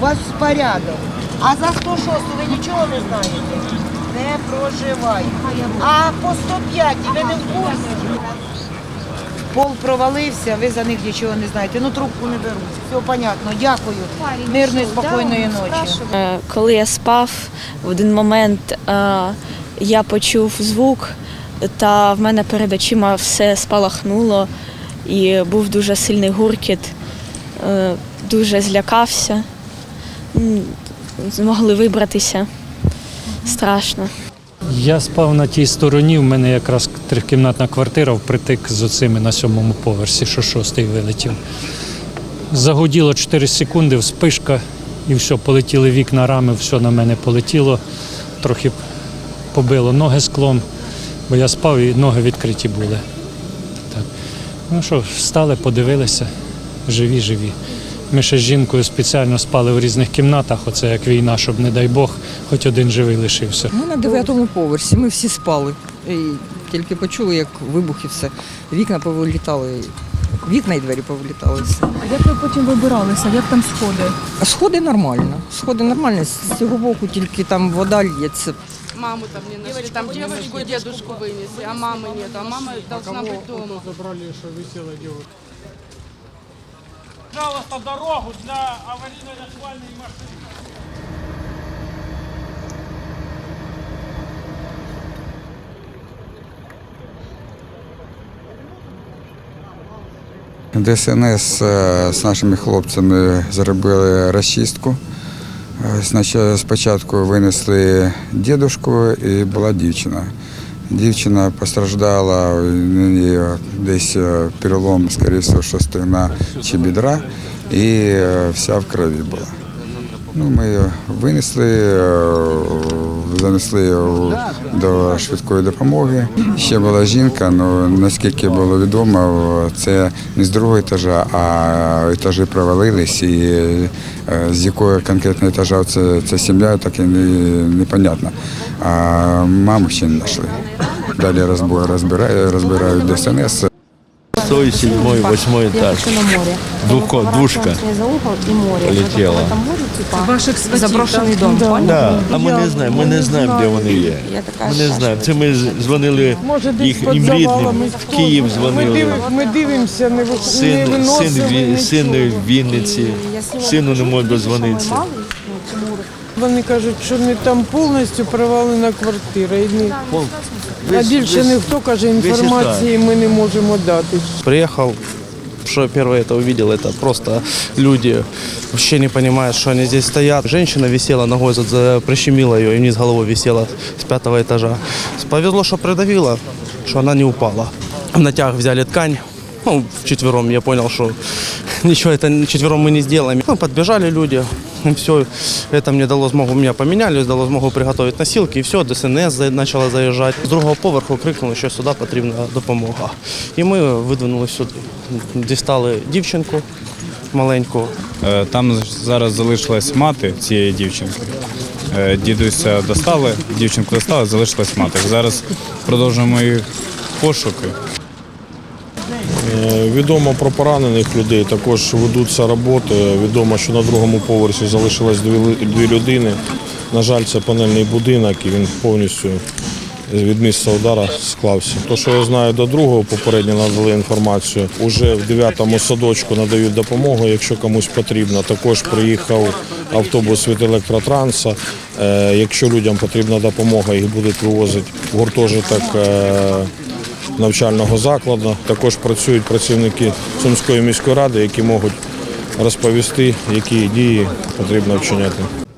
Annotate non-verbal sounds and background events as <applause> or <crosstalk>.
у вас порядок. А за 106 ви нічого не знаєте? Не проживай. А по 105 ви не в курсі? Пол провалився, ви за них нічого не знаєте. Ну трубку не беруть. Все понятно. Дякую. Мирної, спокійної ночі. Е, Коли я спав, в один момент е, я почув звук, та в мене перед очима все спалахнуло, і був дуже сильний гуркіт, Е, дуже злякався, змогли вибратися. Страшно. Я спав на тій стороні, в мене якраз трикімнатна квартира впритик з оцими на сьомому поверсі, що шостий вилетів. Загуділо 4 секунди, вспишка, і все, полетіли вікна, рами, все на мене полетіло. Трохи побило ноги склом, бо я спав і ноги відкриті були. Так. Ну що, встали, подивилися, живі, живі. Ми ще з жінкою спеціально спали в різних кімнатах, оце як війна, щоб, не дай Бог, хоч один живий лишився. Ми на дев'ятому поверсі, ми всі спали. І тільки почули, як вибух і все. Вікна повилітали, вікна і двері повилітали. Все. А як ви потім вибиралися? Як там сходи? А сходи нормально. Сходи нормально, з цього боку тільки там вода лється. Маму там не нашли, там девочку, дедушку вынесли, а мамы нет, а мама должна быть дома. Пожалуйста, дорогу для аварийно-рятувальної машини. ДСНС е, з нашими хлопцями зробили розчистку. Е, Спочатку винесли дідушку і була дівчина. Дівчина постраждала, десь е, перелом, скоріше що стегна чи бідра, і е, вся в крові була. Ну, ми її винесли, е, занесли до швидкої допомоги. Ще була жінка, але наскільки було відомо, це не з другого етажа, а етажі провалились. І з якого конкретно етажа це сім'я, так і не, непонятно. А маму ще не знайшли. Далі розбирають, розбирають ДСНС. Шестой, седьмой, восьмой этаж. Двухко, двушка полетела. Ваших. Заброшений дом, Да. Да, а ми не знаємо, ми не знаємо, де вони є. Ми не знаємо. Це ми дзвонили їх їм рідним, в Київ дзвонили. Ми дивимося, не, ви- не Син, в Вінниці, сину не може дозвонитися Вони кажуть, що не там повністю провалена квартира. І не... А Весь- більше весь- ніхто каже, інформації ми не можемо дати. Приехал, что первое это увидел, это просто люди вообще не понимают, что они здесь стоят. Женщина висела ногой, за- за- прищемила ее и вниз головой висела с пятого этажа. Повезло, что придавила, что она не упала. В натяг взяли ткань, ну, вчетвером я понял, что ничего <laughs> это четвером мы не сделаем. Ну, подбежали люди, <laughs> все, это мне дало змогу, меня поменяли, дало змогу приготовить носилки, і все, ДСНС почала заїжджати. З другого поверху крикнули, що сюди потрібна допомога. І ми видвинули сюди. Дістали дівчинку маленьку, Е, Там зараз залишилась мати цієї дівчинки. Е, Дідуся достали, дівчинку достали, залишилась мати. Зараз продовжуємо їх пошуки. Е, Відомо про поранених людей, також ведуться роботи. Відомо, що на другому поверсі залишилось дві, дві людини. На жаль, це панельний будинок і він повністю від місця удара склався. То, що я знаю до другого, попередньо надали інформацію. Уже в 9-му садочку надають допомогу, якщо комусь потрібно. Також приїхав автобус від електротранса. Е, Якщо людям потрібна допомога, їх будуть вивозити в гуртожиток. Навчального закладу. Також працюють працівники Сумської міської ради, які можуть розповісти, які дії потрібно вчиняти.